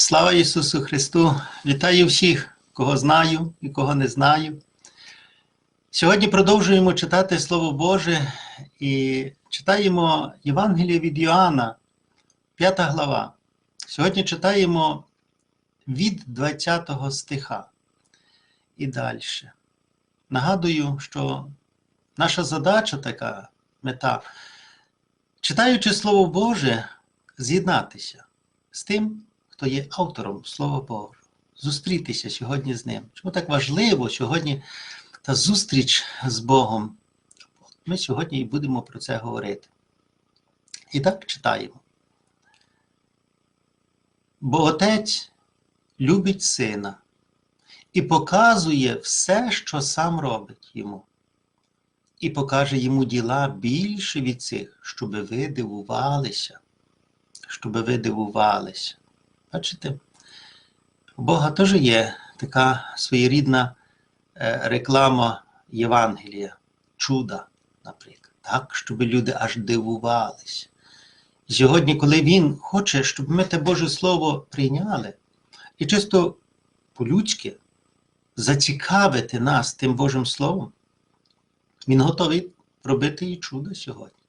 Слава Ісусу Христу! Вітаю всіх, кого знаю і кого не знаю. Сьогодні продовжуємо читати Слово Боже і читаємо Євангеліє від Йоанна, 5 глава. Сьогодні читаємо від 20 стиха і далі. Нагадую, що наша задача така мета, читаючи Слово Боже, з'єднатися з тим, хто є автором Слова Божого, зустрітися сьогодні з ним. Чому так важливо сьогодні та зустріч з Богом? Ми сьогодні і будемо про це говорити. І так читаємо. Бо Отець любить сина і показує все, що сам робить йому, і покаже йому діла більше від цих, щоб ви дивувалися. Щоб ви дивувалися. Бачите? У Бога теж є така своєрідна е, реклама Євангелія, чуда, наприклад, так, щоб люди аж дивувалися. Сьогодні, коли Він хоче, щоб ми те Боже Слово прийняли, і чисто по-людськи зацікавити нас тим Божим Словом, Він готовий робити і чудо сьогодні,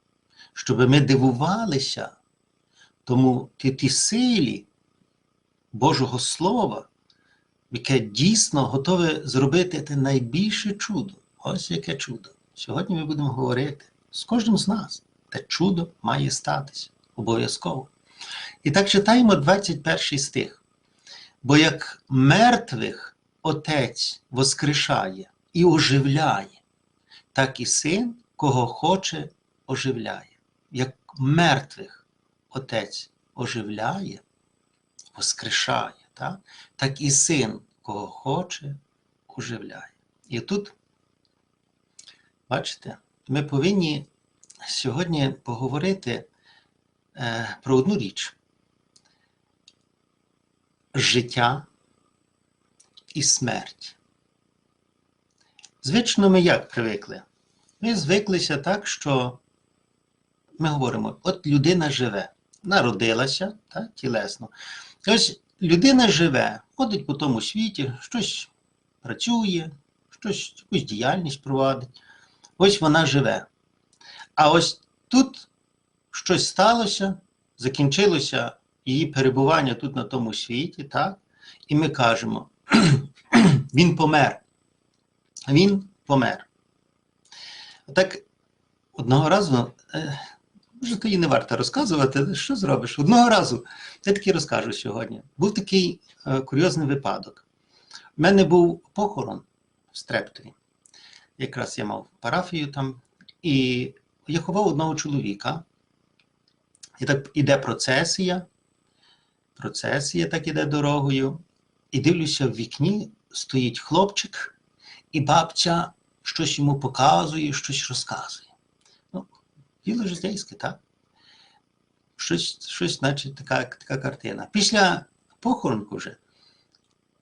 щоб ми дивувалися тому ті, ті силі Божого Слова, яке дійсно готове зробити те найбільше чудо. Ось яке чудо. Сьогодні ми будемо говорити з кожним з нас. Те чудо має статися обов'язково. І так читаємо 21 стих. Бо як мертвих Отець воскрешає і оживляє, так і син, кого хоче, оживляє. Як мертвих Отець оживляє, воскрешає, так? так і син, кого хоче, оживляє. І тут, бачите, ми повинні сьогодні поговорити е, про одну річ: життя і смерть. Звично, ми як привикли? Ми звиклися так, що ми говоримо, от людина живе, народилася так, тілесно. Ось людина живе, ходить по тому світі, щось працює, щось, якусь діяльність провадить. Ось вона живе. А ось тут щось сталося, закінчилося її перебування тут на тому світі, так? І ми кажемо, він помер. Він помер. Так, одного разу, е, може, тоді не варто розказувати, що зробиш? Одного разу, я таки розкажу сьогодні. Був такий е, курйозний випадок. У мене був похорон в Стрептові. Якраз я мав парафію там, і я ховав одного чоловіка. І так іде процесія. Процесія так іде дорогою. І дивлюся, в вікні стоїть хлопчик, і бабця щось йому показує, щось розказує. Діло житейське, так? Щось, щось значить, така, така картина. Після похоронку вже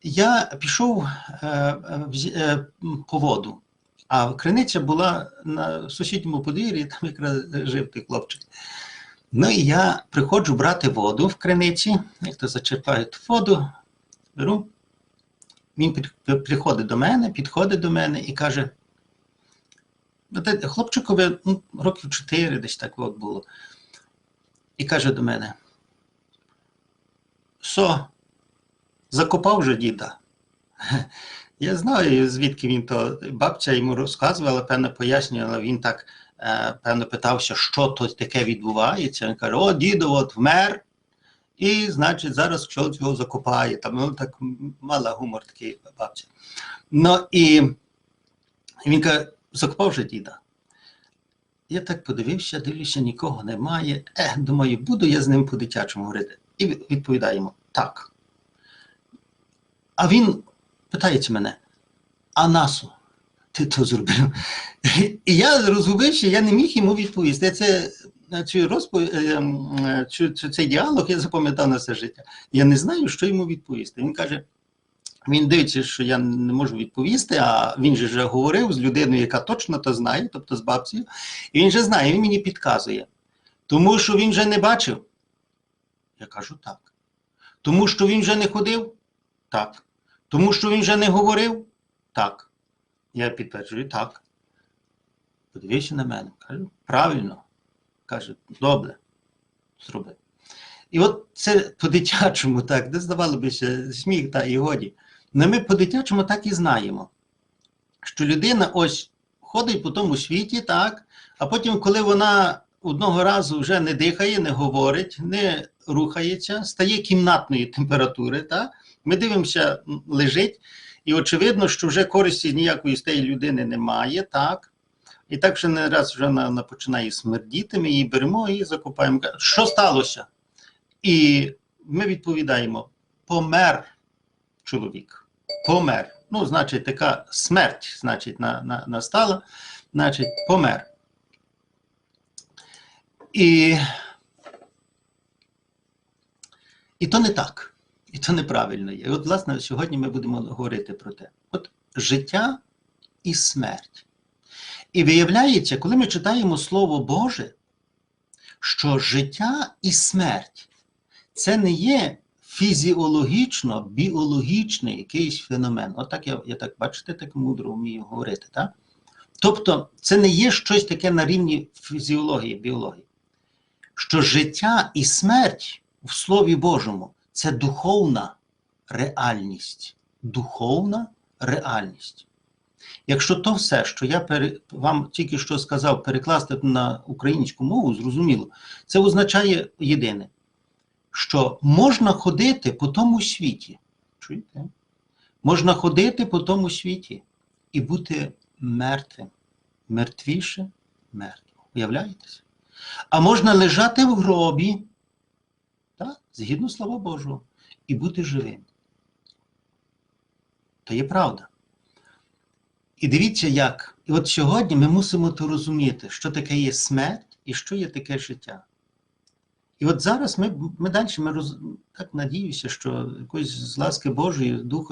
я пішов е, е, по воду, а криниця була на сусідньому подвір'ї, там якраз жив той хлопчик. Ну і я приходжу брати воду в криниці, як то зачерпають воду, беру. Він приходить до мене, підходить до мене і каже: хлопчикові ну, років 4 десь так от було. І каже до мене: Со, закопав вже діда. Я знаю, звідки він то бабця йому розказувала, певно, пояснювала, він так, е, певно, питався, що тут таке відбувається. Він каже: О, дідо, от вмер. І, значить, зараз що його закопає. Там ну, так мала гумор такий бабця. Ну і він каже, закопав вже діда. Я так подивився, дивлюся, нікого немає. Е, думаю, буду я з ним по-дитячому говорити. І відповідаємо так. А він питається мене, а насу ти то зробив? І я зрозумівши, я не міг йому відповісти. Це цю розповідь, цю, цю, цей діалог я запам'ятав на все життя. Я не знаю, що йому відповісти. Він каже: він дивиться, що я не можу відповісти, а він же вже говорив з людиною, яка точно то знає, тобто з бабцею, і він же знає, він мені підказує. Тому що він вже не бачив. Я кажу так. Тому що він вже не ходив? Так. Тому що він вже не говорив? Так. Я підтверджую, так. Подивився на мене. Кажу, правильно. Каже, добре, зроби. І от це по-дитячому так, де здавало би ще сміх та і годі. Но ми по-дитячому так і знаємо, що людина ось ходить по тому світі, так, а потім, коли вона одного разу вже не дихає, не говорить, не рухається, стає кімнатної температури, так, ми дивимося, лежить, і очевидно, що вже користі ніякої з тієї людини немає, так. І так вже не раз вже вона починає смердіти, ми її беремо і закопаємо. Що сталося? І ми відповідаємо: помер чоловік. Помер. Ну, значить, така смерть, значить, на, на, настала, значить, помер. І, і то не так. І то неправильно є. І от, власне, сьогодні ми будемо говорити про те: от життя і смерть. І виявляється, коли ми читаємо Слово Боже, що життя і смерть це не є фізіологічно, біологічний якийсь феномен. Отак я, я так бачите, так мудро вмію говорити. Так? Тобто, це не є щось таке на рівні фізіології, біології. Що життя і смерть в Слові Божому це духовна реальність. Духовна реальність. Якщо то все, що я вам тільки що сказав, перекласти на українську мову, зрозуміло, це означає єдине, що можна ходити по тому світі. Чуєте? Можна ходити по тому світі і бути мертвим. Мертвіше мертвого. Уявляєтеся? А можна лежати в гробі, так? згідно слова Божого, і бути живим. То є правда. І дивіться, як. І от сьогодні ми мусимо то розуміти, що таке є смерть і що є таке життя. І от зараз ми, ми далі ми роз, так надіюся, що якось з ласки Божої Дух,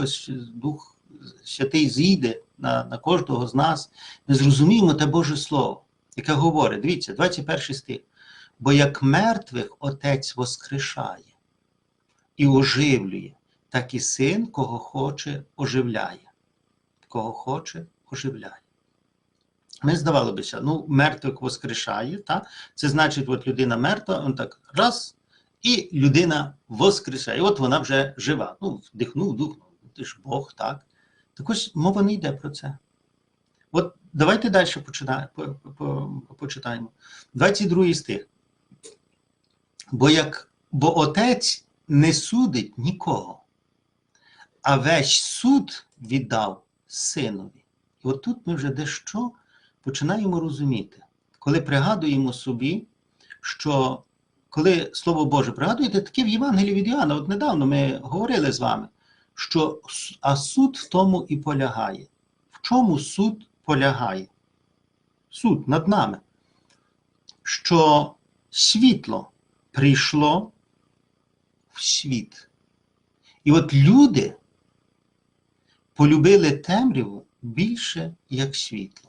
Дух Святий зійде на, на кожного з нас. Ми зрозуміємо те Боже Слово, яке говорить, дивіться, 21 стих. Бо як мертвих Отець воскрешає і оживлює, так і син, кого хоче, оживляє. Кого хоче, оживляє. Ми здавало бися, ну, мертвих воскрешає, та? це значить, от людина мертва, он так раз, і людина воскрешає. От вона вже жива. Ну, вдихнув, вдухнув. Ти ж Бог, так? Так ось мова не йде про це. От давайте далі почитаємо. 22 стих. Бо, як, бо отець не судить нікого, а весь суд віддав синові. І от тут ми вже дещо починаємо розуміти, коли пригадуємо собі, що коли Слово Боже пригадуєте, таке в Євангелії від Іоанна, от недавно ми говорили з вами, що а суд в тому і полягає. В чому суд полягає? Суд над нами. Що світло прийшло в світ. І от люди полюбили темряву більше, як світло.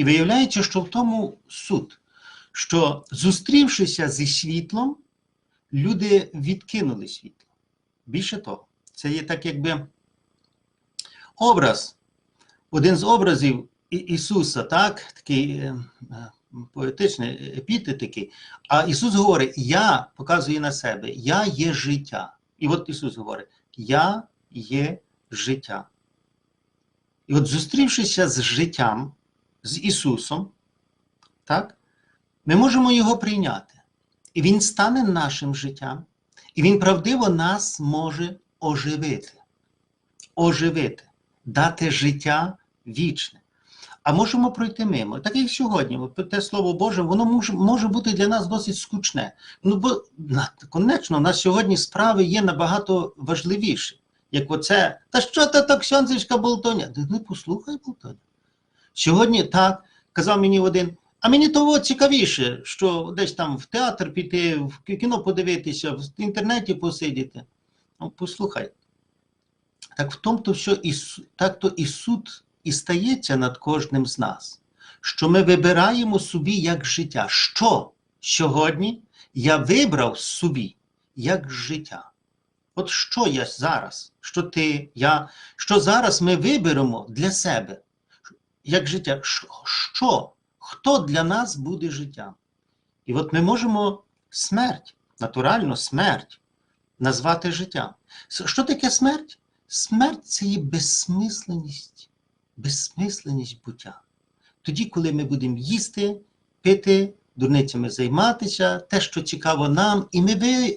І виявляється, що в тому суд, що зустрівшися зі світлом, люди відкинули світло. Більше того, це є так, якби образ, один з образів Ісуса, так, такий е, е, поетичний епітет такий. А Ісус говорить: Я показує на себе, я є життя. І от Ісус говорить: Я є життя. І от зустрівшися з життям, з Ісусом, так, ми можемо Його прийняти. І Він стане нашим життям, і Він правдиво нас може оживити. Оживити, дати життя вічне. А можемо пройти мимо. Так як сьогодні, те Слово Боже, воно може, може бути для нас досить скучне. Ну, бо, конечно, у нас сьогодні справи є набагато важливіші. Як оце, та що та так сьонзичка болтоня? Ти не послухай болтоня. Сьогодні так, казав мені один, а мені того цікавіше, що десь там в театр піти, в кіно подивитися, в інтернеті посидіти. Ну, послухай. Так в тому, то що і, так то і суд і стається над кожним з нас, що ми вибираємо собі як життя. Що сьогодні я вибрав собі як життя? От що я зараз, що ти, я, що зараз ми виберемо для себе як життя? Що-? Хто для нас буде життям? І от ми можемо смерть, натурально смерть, назвати життям. Що таке смерть? Смерть це є безсмисленість, безсмисленість буття. Тоді, коли ми будемо їсти, пити, дурницями займатися, те, що цікаво нам, і ми,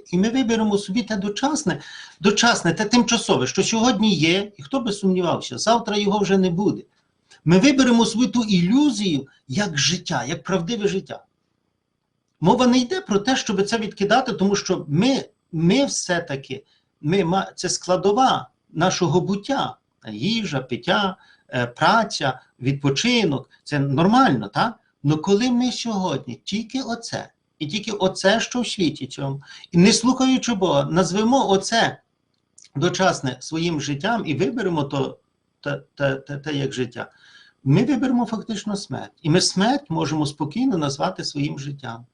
і ми виберемо собі те дочасне, дочасне, те тимчасове, що сьогодні є, і хто би сумнівався, завтра його вже не буде. Ми виберемо свою ту ілюзію як життя, як правдиве життя. Мова не йде про те, щоб це відкидати, тому що ми, ми все-таки, ми, це складова нашого буття. Їжа, пиття, е, праця, відпочинок це нормально, так? Але коли ми сьогодні тільки оце, і тільки оце, що в світі цьому, і не слухаючи Бога, назвемо оце дочасне своїм життям і виберемо то, те, те, те, те як життя, ми виберемо фактично смерть. І ми смерть можемо спокійно назвати своїм життям.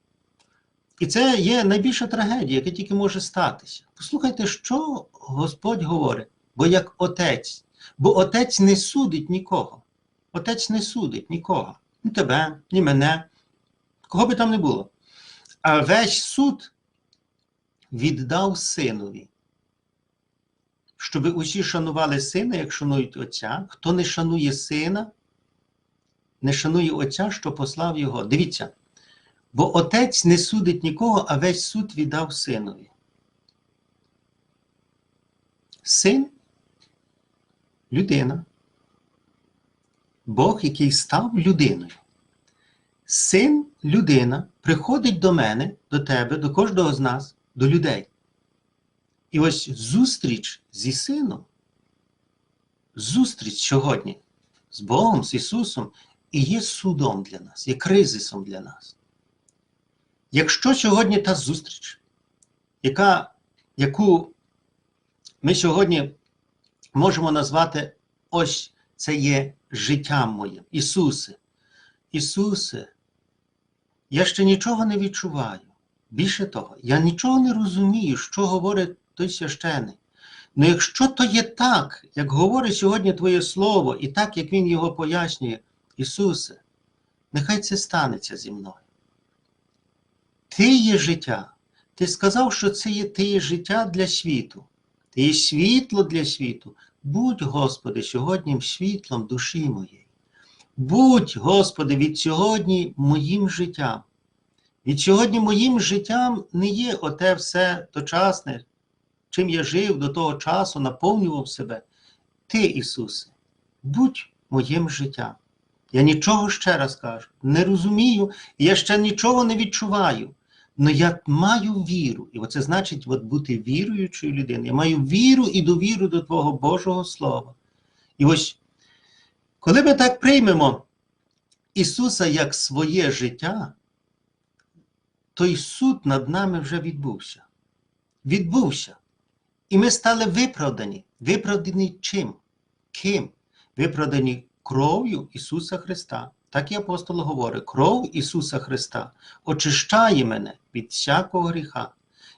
І це є найбільша трагедія, яка тільки може статися. Послухайте, що Господь говорить, бо як отець, бо отець не судить нікого. Отець не судить нікого. Ні тебе, ні мене, кого би там не було. А весь суд віддав синові. Щоб усі шанували сина, як шанують отця. Хто не шанує сина, не шанує отця, що послав його. Дивіться. Бо отець не судить нікого, а весь суд віддав синові. Син людина. Бог, який став людиною. Син людина приходить до мене, до тебе, до кожного з нас, до людей. І ось зустріч зі сином, зустріч сьогодні з Богом, з Ісусом, і є судом для нас, є кризисом для нас. Якщо сьогодні та зустріч, яка, яку ми сьогодні можемо назвати ось це є життям моїм, Ісусе, Ісусе, я ще нічого не відчуваю. Більше того, я нічого не розумію, що говорить той священик. Ну якщо то є так, як говорить сьогодні Твоє Слово, і так, як Він його пояснює, Ісусе, нехай це станеться зі мною. Ти є життя. Ти сказав, що це є ти є життя для світу. Ти є світло для світу. Будь, Господи, сьогодні світлом душі моєї. Будь, Господи, від сьогодні моїм життям. Від сьогодні моїм життям не є оте все дочасне, чим я жив до того часу, наповнював себе. Ти, Ісусе, будь моїм життям. Я нічого ще раз кажу, не розумію, я ще нічого не відчуваю. Але я маю віру, і оце значить от бути віруючою людиною. Я маю віру і довіру до Твого Божого Слова. І ось, коли ми так приймемо Ісуса як своє життя, той суд над нами вже відбувся. Відбувся. І ми стали виправдані. Виправдані чим? Ким? Виправдані кров'ю Ісуса Христа. Так і апостол говорить: кров Ісуса Христа очищає мене від всякого гріха.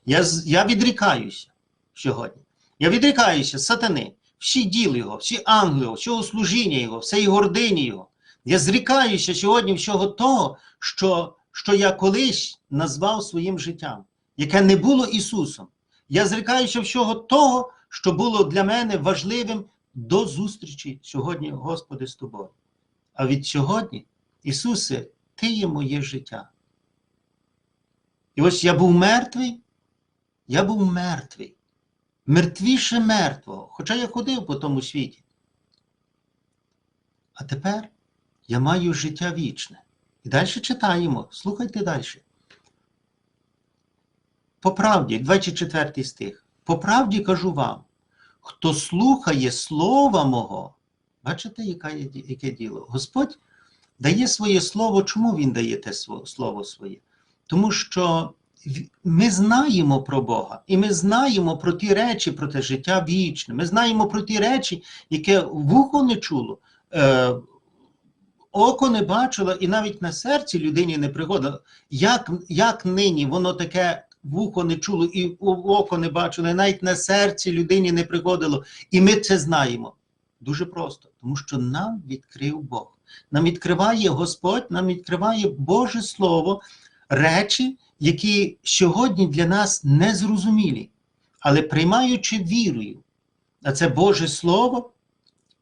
Я, я відрікаюся сьогодні. Я відрікаюся сатани, всі діли Його, всі ангели, всього служіння Його, всієї гордині Його. Я зрікаюся сьогодні всього того, що, що я колись назвав своїм життям, яке не було Ісусом. Я зрікаюся всього того, що було для мене важливим до зустрічі сьогодні, Господи, з тобою. А від сьогодні, Ісусе, Ти є моє життя. І ось я був мертвий, я був мертвий, мертвіше мертвого, хоча я ходив по тому світі. А тепер я маю життя вічне. І далі читаємо, слухайте далі. По правді, 24 стих. По правді кажу вам, хто слухає слова мого, бачите, яке діло? Господь дає своє слово. Чому Він дає те слово своє? Тому що ми знаємо про Бога, і ми знаємо про ті речі, про те життя вічне. Ми знаємо про ті речі, яке вухо не чуло, е, око не бачило, і навіть на серці людині не приходило. Як, як нині воно таке вухо не чуло, і око не бачило, і навіть на серці людині не приходило. І ми це знаємо. Дуже просто, тому що нам відкрив Бог. Нам відкриває Господь, нам відкриває Боже Слово, речі, які сьогодні для нас незрозумілі. Але приймаючи вірою, а це Боже Слово,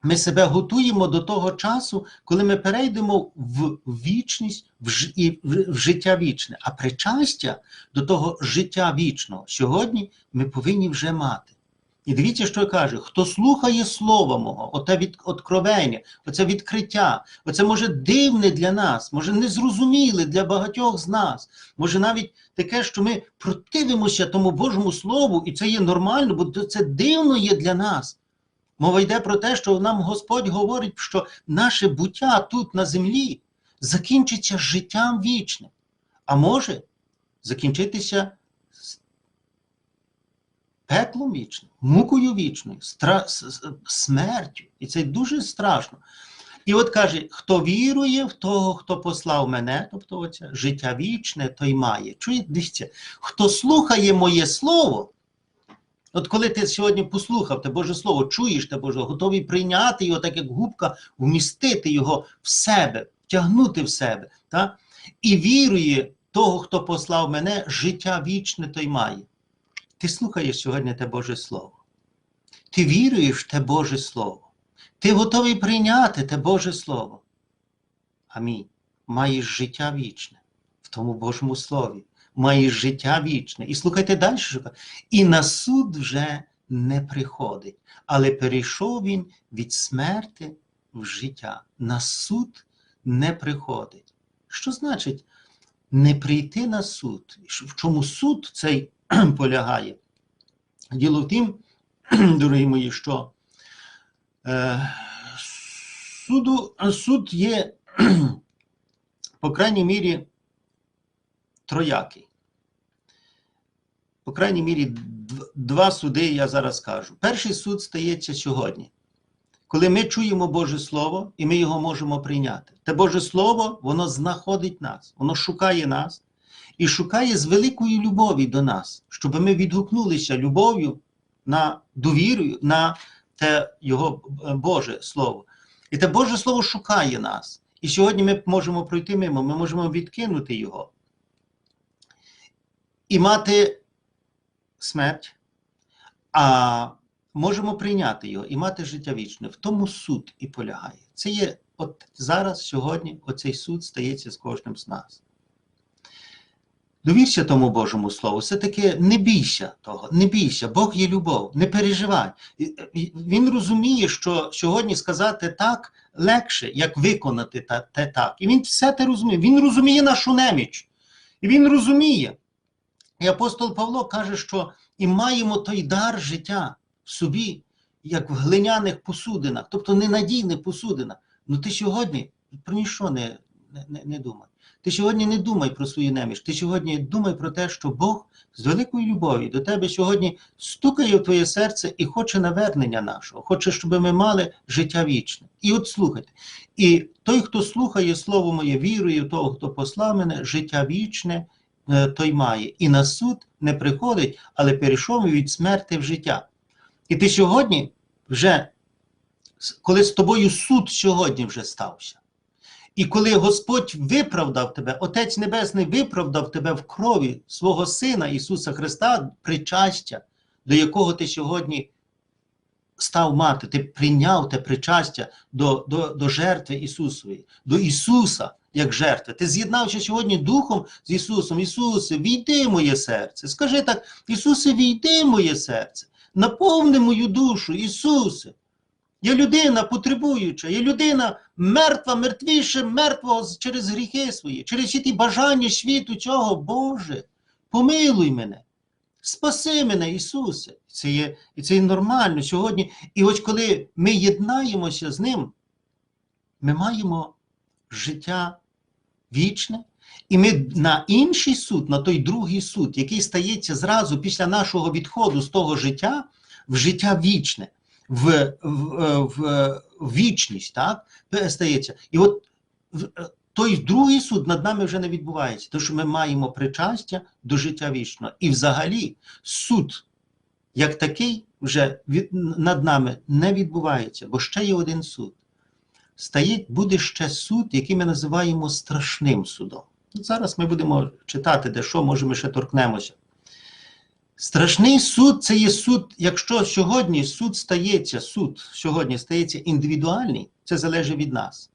ми себе готуємо до того часу, коли ми перейдемо в вічність в, життя вічне. А причастя до того життя вічного сьогодні ми повинні вже мати. І дивіться, що каже: хто слухає слова мого, оте від откровення, оце відкриття, оце може дивне для нас, може незрозуміле для багатьох з нас, може навіть таке, що ми противимося тому Божому Слову, і це є нормально, бо це дивно є для нас. Мова йде про те, що нам Господь говорить, що наше буття тут на землі закінчиться життям вічним, а може закінчитися пеклом вічним, мукою вічною, стра... смертю. І це дуже страшно. І от каже: хто вірує в того, хто послав мене, тобто оце життя вічне, той має. Чуєте, дивіться, хто слухає моє слово. От коли ти сьогодні послухав те Боже Слово, чуєш те Боже, готовий прийняти його, так як губка, вмістити його в себе, втягнути в себе, та? і вірує того, хто послав мене, життя вічне той має. Ти слухаєш сьогодні те Боже Слово. Ти віруєш в те Боже Слово. Ти готовий прийняти те Боже Слово. Амінь. Маєш життя вічне в тому Божому Слові. Маєш життя вічне. І слухайте далі, і на суд вже не приходить, але перейшов він від смерти в життя. На суд не приходить. Що значить не прийти на суд? В чому суд цей полягає? Діло в тім, дорогі мої, що е, суду, суд є, по крайній мірі, троякий. По крайній мірі, два суди я зараз скажу. Перший суд стається сьогодні, коли ми чуємо Боже Слово і ми його можемо прийняти. Те Боже Слово, воно знаходить нас, воно шукає нас і шукає з великою любові до нас, щоб ми відгукнулися любов'ю на довірою на те Його е, Боже Слово. І те Боже Слово шукає нас. І сьогодні ми можемо пройти мимо, ми можемо відкинути його і мати смерть, а можемо прийняти його і мати життя вічне. В тому суд і полягає. Це є от зараз, сьогодні, оцей суд стається з кожним з нас. Довірся тому Божому Слову, все-таки не бійся того, не бійся, Бог є любов, не переживай. Він розуміє, що сьогодні сказати так легше, як виконати те так. І він все те розуміє. Він розуміє нашу неміч. І він розуміє. І апостол Павло каже, що і маємо той дар життя в собі, як в глиняних посудинах, тобто ненадійних посудинах. Ну ти сьогодні про ніщо не, не, не, думай. Ти сьогодні не думай про свою неміч. Ти сьогодні думай про те, що Бог з великою любов'ю до тебе сьогодні стукає в твоє серце і хоче навернення нашого, хоче, щоб ми мали життя вічне. І от слухайте. І той, хто слухає слово моє, вірує в того, хто послав мене, життя вічне, той має. І на суд не приходить, але перейшов від смерти в життя. І ти сьогодні вже, коли з тобою суд сьогодні вже стався. І коли Господь виправдав тебе, Отець Небесний виправдав тебе в крові свого Сина Ісуса Христа, причастя, до якого ти сьогодні став мати, ти прийняв те причастя до, до, до жертви Ісусової, до Ісуса як жертви. Ти з'єднався сьогодні духом з Ісусом. Ісусе, війди в моє серце. Скажи так, Ісусе, війди в моє серце, наповни мою душу, Ісусе. Я людина потребуюча, я людина мертва, мертвіше мертвого через гріхи свої, через всі ті бажання світу цього, Боже, помилуй мене, спаси мене, Ісусе. Це є, і це є нормально сьогодні. І ось коли ми єднаємося з Ним, ми маємо життя вічне, і ми на інший суд, на той другий суд, який стається зразу після нашого відходу з того життя, в життя вічне, в, в, в, в вічність, так, стається. І от е, той другий суд над нами вже не відбувається, тому що ми маємо причастя до життя вічного. І взагалі суд, як такий, вже від, над нами не відбувається, бо ще є один суд. Стає, буде ще суд, який ми називаємо страшним судом. Зараз ми будемо читати, де що, може, ми ще торкнемося. Страшний суд це є суд, якщо сьогодні суд стається, суд сьогодні стається індивідуальний, це залежить від нас.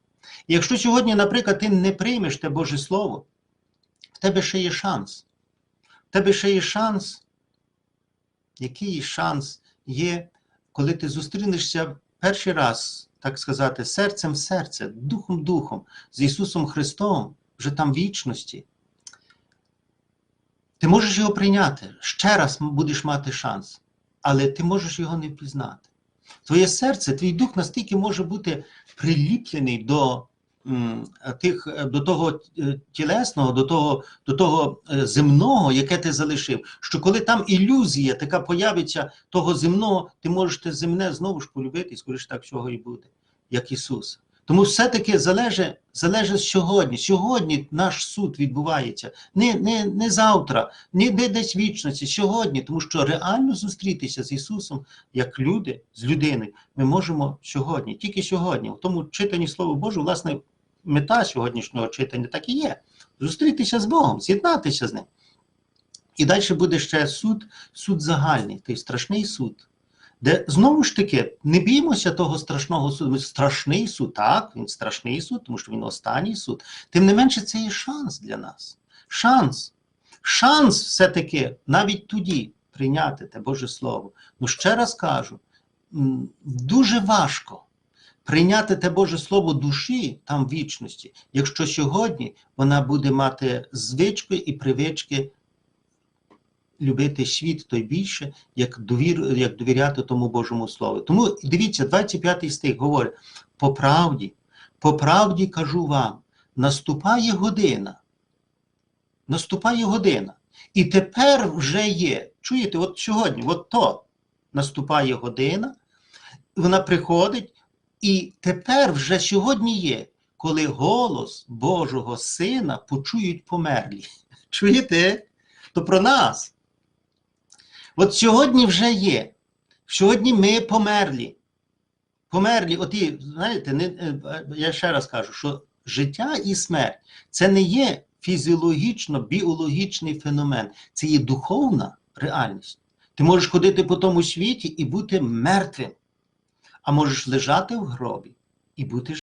Якщо сьогодні, наприклад, ти не приймеш те Боже Слово, в тебе ще є шанс. В тебе ще є шанс. Який шанс є, коли ти зустрінешся перший раз, так сказати, серцем серце, духом духом, з Ісусом Христом, вже там вічності. Ти можеш його прийняти, ще раз будеш мати шанс, але ти можеш його не впізнати. Твоє серце, твій дух настільки може бути приліплений до, тих, е, до того е, тілесного, до того, до того е, земного, яке ти залишив, що коли там ілюзія така появиться того земного, ти можеш те земне знову ж полюбити, і скоріше так всього і буде, як Ісус. Тому все-таки залежить, залежить сьогодні. Сьогодні наш суд відбувається. Не, не, не завтра, не де десь вічності, сьогодні, тому що реально зустрітися з Ісусом як люди, з людиною, ми можемо сьогодні, тільки сьогодні. В тому читанні Слова Божого, власне, мета сьогоднішнього читання так і є. Зустрітися з Богом, з'єднатися з ним. І далі буде ще суд, суд загальний, той страшний суд. Де знову ж таки не біймося того страшного суду. Страшний суд, так, він страшний суд, тому що він останній суд. Тим не менше, це є шанс для нас. Шанс. Шанс все-таки навіть тоді прийняти те Боже Слово. Ну ще раз кажу, дуже важко прийняти те Боже Слово душі там в вічності, якщо сьогодні вона буде мати звички і привички любити світ той більше, як, довір, як довіряти тому Божому Слову. Тому дивіться, 25 стих говорить: по правді, по правді кажу вам, наступає година. Наступає година. І тепер вже є. Чуєте, от сьогодні, от то наступає година, вона приходить, і тепер вже сьогодні є, коли голос Божого Сина почують померлі. Чуєте? То про нас. От сьогодні вже є. Сьогодні ми померлі. Померлі, от і, знаєте, не, е, я ще раз кажу, що життя і смерть це не є фізіологічно, біологічний феномен, це є духовна реальність. Ти можеш ходити по тому світі і бути мертвим, а можеш лежати в гробі і бути